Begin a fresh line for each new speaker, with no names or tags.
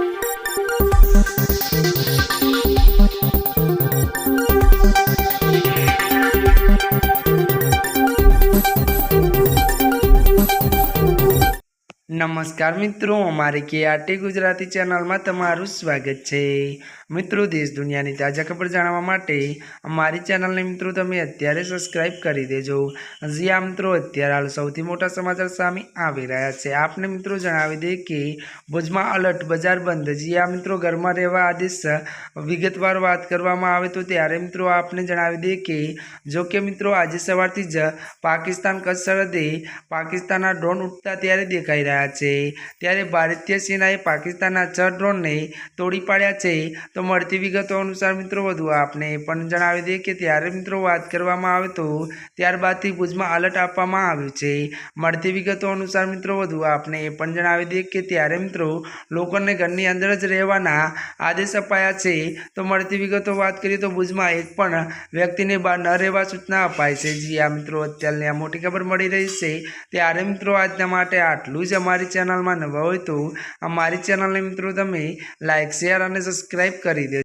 Thank you. નમસ્કાર મિત્રો, અમારી કે આરટી ગુજરાતી ચેનલમાં તમારું સ્વાગત છે. મિત્રો, દેશ દુનિયાની તાજા ખબર જાણવા માટે અમારી ચેનલને મિત્રો તમે અત્યારે સબસ્ક્રાઇબ કરી દેજો. આ મિત્રો, અત્યારે હાલ સૌથી મોટા સમાચાર સામે આવી રહ્યા છે. આપને મિત્રો જણાવી દઈએ કે ભુજમાં અલર્ટ બજાર બંધ. જી મિત્રો, ઘરમાં રહેવા આદેશ વિગતવાર વાત કરવામાં આવે તો ત્યારે મિત્રો આપને જણાવી દઈએ કે જો કે મિત્રો, આજે સવારથી જ પાકિસ્તાન કચ્છ સરહદે પાકિસ્તાનના ડ્રોન ઉઠતા ત્યારે દેખાઈ રહ્યા છે. ત્યારે ભારતીય સેનાએ પાકિસ્તાનના છ ડ્રોનને તોડી પાડ્યા છે. તો મળતી વિગતો અનુસાર મિત્રો, વધુ આપને પણ જણાવી દઈએ કે ત્યારે મિત્રો વાત કરવામાં આવે તો ત્યારબાદથી ભુજમાં અલર્ટ આપવામાં આવ્યું છે. મળતી વિગતો અનુસાર મિત્રો, વધુ આપને એ પણ જણાવી દઈએ કે ત્યારે મિત્રો લોકોને ઘરની અંદર જ રહેવાના આદેશ અપાયા છે. તો મળતી વિગતો વાત કરીએ તો ભુજમાં એક પણ વ્યક્તિને બહાર ન રહેવા સૂચના અપાય છે. જી આ મિત્રો, અત્યારની આ મોટી ખબર મળી રહી છે. ત્યારે મિત્રો, આજના માટે આટલું જ. અમારી ચેનલમાં નવા હોય તો અમારી ચેનલને મિત્રો તમે લાઇક શેર અને સબસ્ક્રાઈબ કરી દેજો.